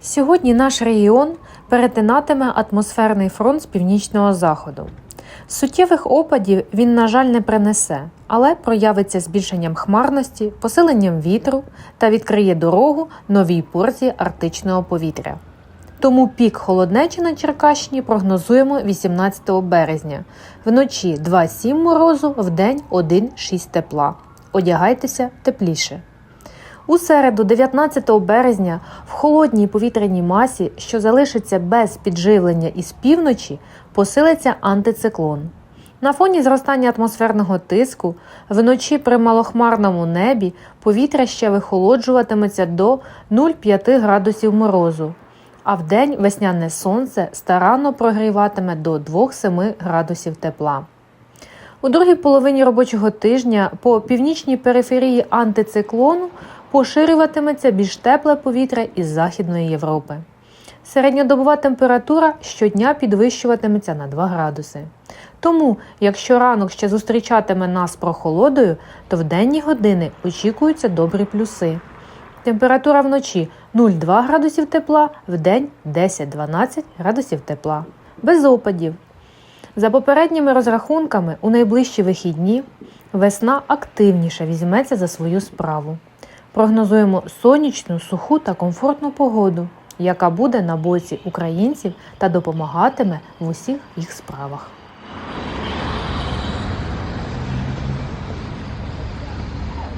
Сьогодні наш регіон перетинатиме атмосферний фронт з північного заходу. Суттєвих опадів він, на жаль, не принесе, але проявиться збільшенням хмарності, посиленням вітру та відкриє дорогу новій порції арктичного повітря. Тому пік холоднечі на Черкащині прогнозуємо 18 березня. Вночі 2,7 морозу, вдень 1,6 тепла. Одягайтеся тепліше. У середу, 19 березня, в холодній повітряній масі, що залишиться без підживлення із півночі, посилиться антициклон. На фоні зростання атмосферного тиску вночі при малохмарному небі повітря ще вихолоджуватиметься до 0,5 градусів морозу, а вдень весняне сонце старанно прогріватиме до 2,7 градусів тепла. У другій половині робочого тижня по північній периферії антициклону поширюватиметься більш тепле повітря із Західної Європи. Середньодобова температура щодня підвищуватиметься на 2 градуси. Тому, якщо ранок ще зустрічатиме нас прохолодою, то в денні години очікуються добрі плюси. Температура вночі 0,2 градусів тепла, в день 10-12 градусів тепла. Без опадів. За попередніми розрахунками, у найближчі вихідні весна активніше візьметься за свою справу. Прогнозуємо сонячну, суху та комфортну погоду, яка буде на боці українців та допомагатиме в усіх їх справах.